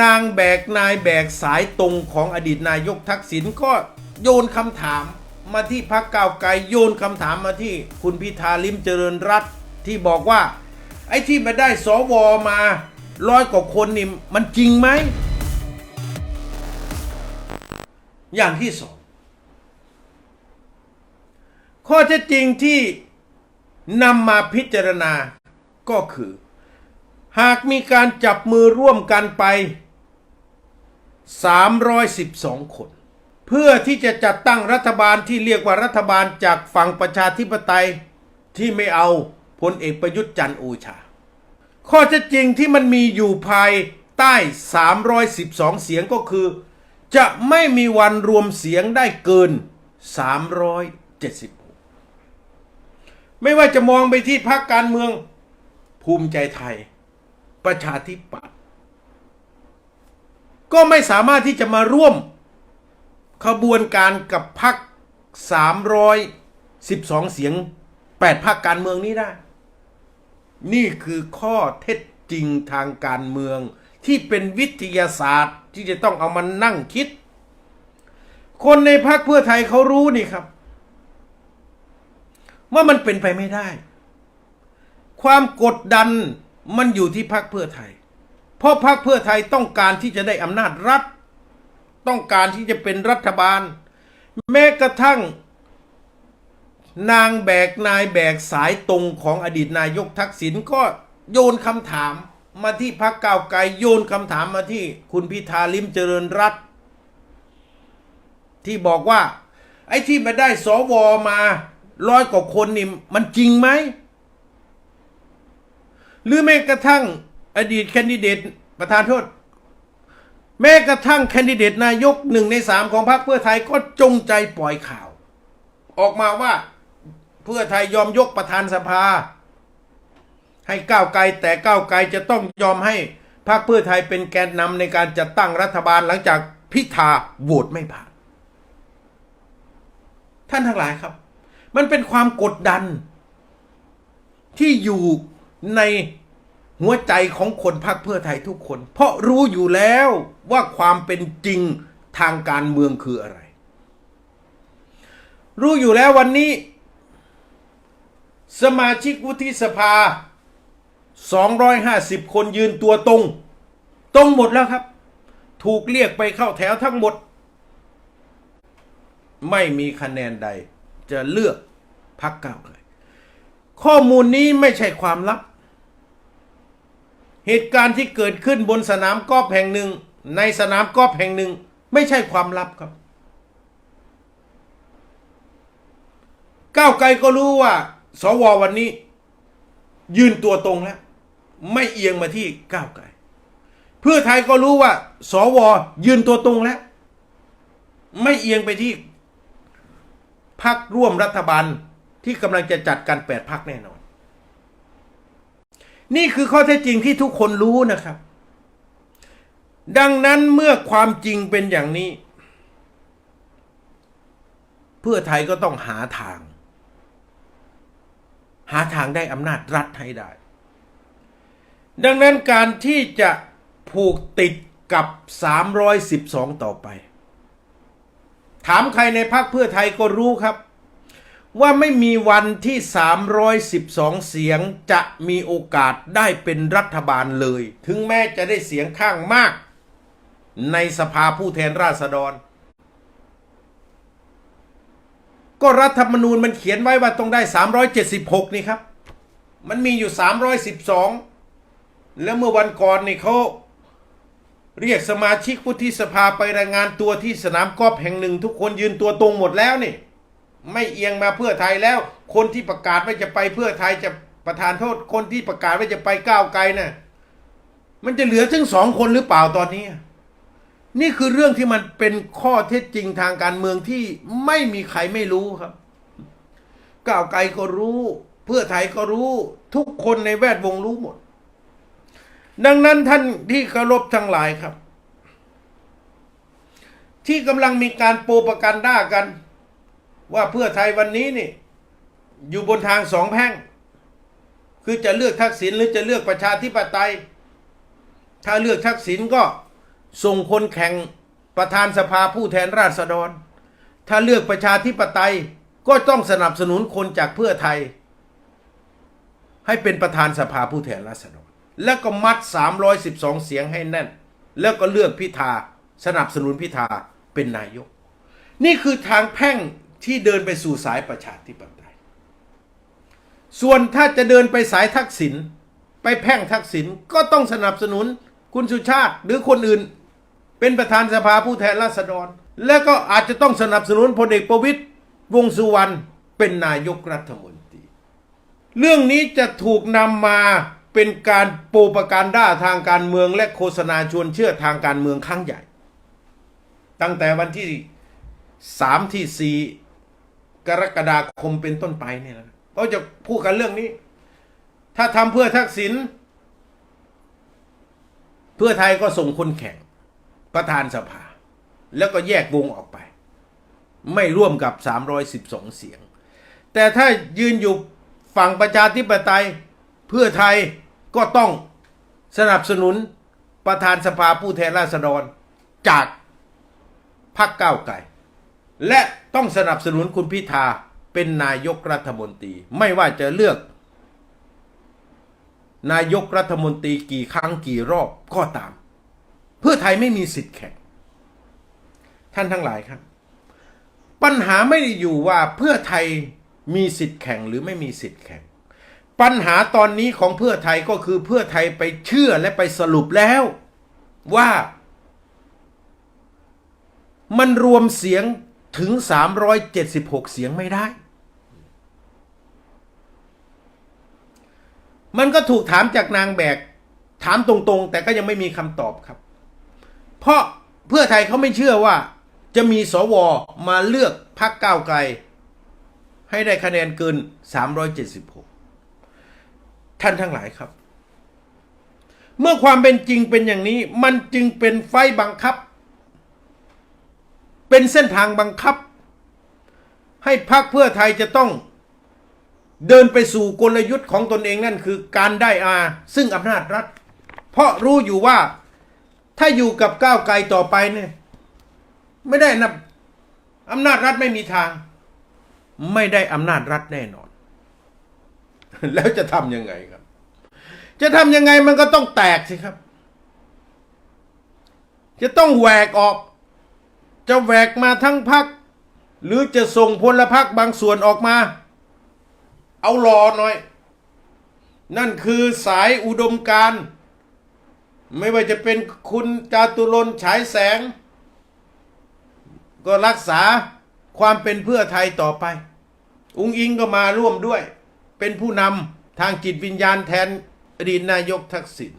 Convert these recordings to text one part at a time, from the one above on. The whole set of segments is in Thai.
นางแบกนายแบกสายตรงของอดีตนายกทักษิณก็โยนคำถามมาที่พักก้าวไกลโยนคำถามมาที่คุณพิธาลิมเจริญรัตที่บอกว่า ไอ้ที่มาได้สวมาร้อยกว่าคนนี่มันจริงไหม อย่างที่สองข้อเท็จจริงที่นำมาพิจารณาก็คือ หากมีการจับมือร่วมกันไป 312 คน เพื่อที่จะจัดตั้งรัฐบาลที่เรียกว่ารัฐบาลจากฝั่งประชาธิปไตยที่ไม่เอาพลเอกประยุทธ์จันทร์โอชา ข้อเท็จจริงที่มันมีอยู่ภายใต้ 312 เสียงก็คือ จะไม่มีวันรวมเสียงได้เกิน 370ไม่ว่าจะมองไปที่พรรคการเมืองภูมิใจไทย ประชาธิปัตย์ก็ไม่สามารถที่จะมาร่วมขบวนการกับพรรค312 เสียง 8พรรคการเมืองนี้ได้ นี่คือข้อเท็จจริงทางการเมืองที่เป็นวิทยาศาสตร์ที่จะต้องเอามานั่งคิด คนในพรรคเพื่อไทยเขารู้นี่ครับ ว่ามันเป็นไปไม่ได้ ความกดดัน มันอยู่ที่พรรคเพื่อไทย เพราะพรรคเพื่อไทยต้องการที่จะได้อำนาจรัฐ ต้องการที่จะเป็นรัฐบาล แม้กระทั่ง นางแบกนายแบกสายตรงของอดีตนายกทักษิณก็โยนคำถามมาที่พรรคก้าวไกลโยนคำถามมาที่คุณพิธาลิมเจริญรัตที่บอกว่า ไอ้ที่มาได้สวมาร้อยกว่าคนนี่มันจริงไหม หรือแม้กระทั่งอดีตแคนดิเดตประธานโทษ แม้กระทั่งแคนดิเดตนายกหนึ่งในสามของพรรคเพื่อไทยก็จงใจปล่อยข่าว ออกมาว่าเพื่อไทยยอมยกประธานสภา ให้ก้าวไกลแต่ก้าวไกลจะต้องยอมให้พรรคเพื่อไทยเป็นแกนนำในการจัดตั้งรัฐบาลหลังจากพิธาโหวตไม่ผ่าน ท่านทั้งหลายครับ มันเป็นความกดดันที่อยู่ ในหัวใจของคนพรรคเพื่อไทยทุกคน เพราะรู้อยู่แล้วว่าความเป็นจริงทางการเมืองคืออะไร รู้อยู่แล้ววันนี้ สมาชิกวุฒิสภา 250 คนยืนตัวตรง ตรงหมดแล้วครับ ถูกเรียกไปเข้าแถวทั้งหมด ไม่มีคะแนนใด จะเลือกพักเก้าวไกลข้อมูลนี้ไม่ใช่ความลับ เหตุการณ์ที่เกิดขึ้นบนสนามกอล์ฟแห่งหนึ่ง ในสนามกอล์ฟแห่งหนึ่ง ไม่ใช่ความลับครับ ก้าวไกลก็รู้ว่า สววันนี้ ยืนตัวตรงแล้ว ไม่เอียงมาที่ก้าวไกล เพื่อไทยก็รู้ว่า สวยืนตัวตรงแล้ว ไม่เอียงไปที่พักร่วมรัฐบาลที่กำลังจะจัดการแปดพักแน่นอน นี่คือข้อเท็จจริงที่ทุกคนรู้นะครับ ดังนั้นเมื่อความจริงเป็นอย่างนี้ เพื่อไทยก็ต้องหาทาง หาทางได้อำนาจรัฐให้ได้ ดังนั้นการที่จะผูกติดกับ 312 ต่อไป ถามใครในพรรคเพื่อไทยก็รู้ครับ ว่าไม่มีวันที่ 312 เสียงจะมีโอกาสได้เป็นรัฐบาลเลย ถึงแม้จะได้เสียงข้างมาก ในสภาผู้แทนราษฎร ก็รัฐธรรมนูญมันเขียนไว้ว่าต้องได้ 376 นี่ครับ มันมีอยู่ 312 แล้วเมื่อวันก่อนนี่เขาเรียกสมาชิกวุฒิสภาไปรายงานตัวที่สนามกอล์ฟแห่งหนึ่ง ทุกคนยืนตัวตรงหมดแล้วนี่ ไม่เอียงมาเพื่อไทยแล้ว คนที่ประกาศว่าจะไปเพื่อไทยจะประธานโทษ คนที่ประกาศว่าจะไปก้าวไกลน่ะมันจะเหลือถึงสองคนหรือเปล่าตอนนี้ นี่คือเรื่องที่มันเป็นข้อเท็จจริงทางการเมืองที่ไม่มีใครไม่รู้ครับก้าวไกลก็รู้ เพื่อไทยก็รู้ทุกคนในแวดวงรู้หมด ดังนั้นท่านที่เคารพทั้งหลายครับ ที่กำลังมีการโปรปกันด้ากัน ว่าเพื่อไทยวันนี้นี่ อยู่บนทางสองแพ่ง คือจะเลือกทักษิณหรือจะเลือกประชาธิปไตย ถ้าเลือกทักษิณก็ส่งคนแข่งประธานสภาผู้แทนราษฎร ถ้าเลือกประชาธิปไตยก็ต้องสนับสนุนคนจากเพื่อไทย ให้เป็นประธานสภาผู้แทนราษฎร แล้วก็มัด 312 เสียงให้แน่น แล้วก็เลือกพิธาสนับสนุนพิธาเป็นนายก นี่คือทางแพ่ง ที่เดินไปสู่สายประชาธิปไตย ส่วนถ้าจะเดินไปสายทักษิณไปแพ่งทักษิณก็ต้องสนับสนุนคุณสุชาติหรือคนอื่น เป็นประธานสภาผู้แทนราษฎร และก็อาจจะต้องสนับสนุนพลเอกประวิตยวงสุวรรณเป็นนายกรัฐมนตรี เรื่องนี้จะถูกนำมาเป็นการโปรปาการด้าทางการเมืองและโฆษณาชวนเชื่อทางการเมืองครั้งใหญ่ ตั้งแต่วันที่สามที่สี่ กรกฎาคมเป็นต้นไปเนี่ยนะเขาจะพูดกันเรื่องนี้ ถ้าทำเพื่อทักษิณเพื่อไทยก็ส่งคนแข่งประธานสภา แล้วก็แยกวงออกไป ไม่ร่วมกับ 312 เสียง แต่ถ้ายืนอยู่ฝั่งประชาธิปไตย เพื่อไทยก็ต้องสนับสนุนประธานสภาผู้แทนราษฎรจากพรรคก้าวไกล และต้องสนับสนุนคุณพิธาเป็นนายกรัฐมนตรี ไม่ว่าจะเลือก นายกรัฐมนตรีกี่ครั้งกี่รอบก็ตาม เพื่อไทยไม่มีสิทธิ์แข่งท่านทั้งหลายครับ ปัญหาไม่ได้อยู่ว่าเพื่อไทยมีสิทธิ์แข่งหรือไม่มีสิทธิ์แข่งปัญหาตอนนี้ของเพื่อไทยก็คือเพื่อไทยไปเชื่อและไปสรุปแล้ว ว่า มันรวมเสียง ถึง 376 เสียงไม่ได้ มันก็ถูกถามจากนางแบก ถามตรงๆ แต่ก็ยังไม่มีคำตอบครับ เพราะเพื่อไทยเขาไม่เชื่อว่า จะมีสวมาเลือกพรรคก้าวไกล ให้ได้คะแนนเกิน 376 ท่านทั้งหลายครับ เมื่อความเป็นจริงเป็นอย่างนี้ มันจึงเป็นไฟบังคับ เป็นเส้นทางบังคับ ให้พรรคเพื่อไทยจะต้องเดินไปสู่กลยุทธ์ของตนเองนั่นคือการได้อาซึ่งอำนาจรัฐ เพราะรู้อยู่ว่าถ้าอยู่กับก้าวไกลต่อไปเนี่ยไม่ได้นะอำนาจรัฐไม่มีทาง ไม่ได้อำนาจรัฐแน่นอน แล้วจะทำยังไงครับ จะทำยังไงมันก็ต้องแตกสิครับ จะต้องแหวกออก จะแหวกมาทั้งพัก หรือจะส่งพลพรรคบางส่วนออกมา เอารอหน่อย นั่นคือสายอุดมการไม่ว่าจะเป็นคุณจาตุรนฉายแสง ก็รักษาความเป็นเพื่อไทยต่อไป อุงอิงก็มาร่วมด้วย เป็นผู้นำทางจิตวิญญาณแทนอดีตนายกทักษิณ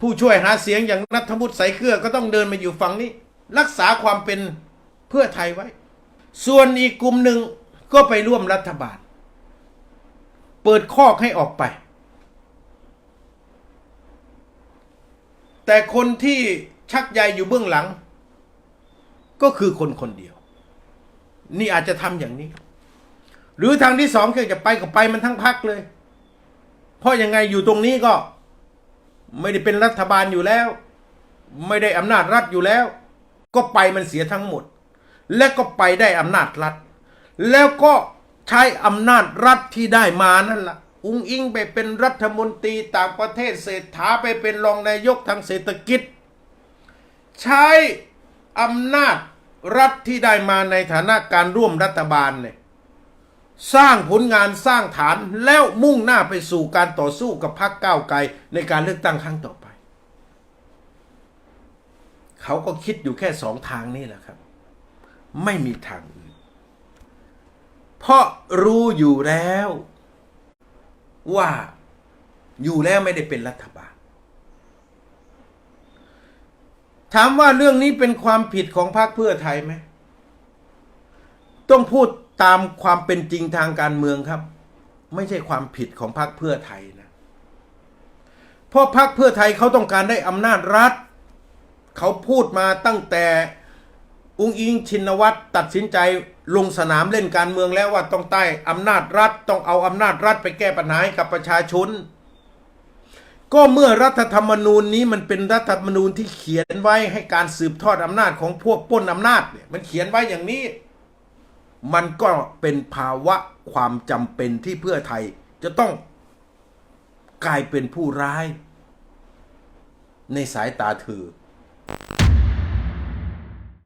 ผู้ช่วยหาเสียงอย่างนัทวุฒิใสเครือก็ต้องเดินมาอยู่ฝั่งนี้ รักษาความเป็นเพื่อไทยไว้ ส่วนอีกกลุ่มหนึ่งก็ไปร่วมรัฐบาล เปิดคอกให้ออกไป แต่คนที่ชักใยอยู่เบื้องหลัง ก็คือคนคนเดียว นี่อาจจะทำอย่างนี้ หรือทางที่สองคือจะไปก็ไปมันทั้งพักเลย เพราะยังไงอยู่ตรงนี้ก็ไม่ได้เป็นรัฐบาลอยู่แล้ว ไม่ได้อำนาจรัฐอยู่แล้ว ก็ไปมันเสียทั้งหมด และก็ไปได้อำนาจรัฐ แล้วก็ใช้อำนาจรัฐที่ได้มานั่นละ่ะอุ้งอิงไปเป็นรัฐมนตรีต่างประเทศเศรษฐาไปเป็นรองนายกทางเศรษฐกิจ ใช้อำนาจรัฐที่ได้มาในฐานะการร่วมรัฐบาลเนี่ยสร้างผลงานสร้างฐานแล้วมุ่งหน้าไปสู่การต่อสู้กับพรรคก้าวไกลในการเลือกตั้งครั้งต่อไป เขาก็คิดอยู่แค่สองทางนี่แหละครับ ไม่มีทางอื่น เพราะรู้อยู่แล้ว ว่าอยู่แล้วไม่ได้เป็นรัฐบาล ถามว่าเรื่องนี้เป็นความผิดของพรรคเพื่อไทยไหมต้องพูดตามความเป็นจริงทางการเมืองครับ ไม่ใช่ความผิดของพรรคเพื่อไทยนะเพราะพรรคเพื่อไทยเขาต้องการได้อำนาจรัฐ เขาพูดมาตั้งแต่อุงอิงชินวัตรตัดสินใจลงสนามเล่นการเมืองแล้วว่าต้องใต้อำนาจรัฐต้องเอาอำนาจรัฐไปแก้ปัญหาให้กับประชาชน ก็เมื่อรัฐธรรมนูญนี้มันเป็นรัฐธรรมนูญที่เขียนไว้ให้การสืบทอดอำนาจของพวกป้นอำนาจเนี่ยมันเขียนไว้อย่างนี้ มันก็เป็นภาวะความจำเป็นที่เพื่อไทยจะต้องกลายเป็นผู้ร้าย ในสายตาเธอ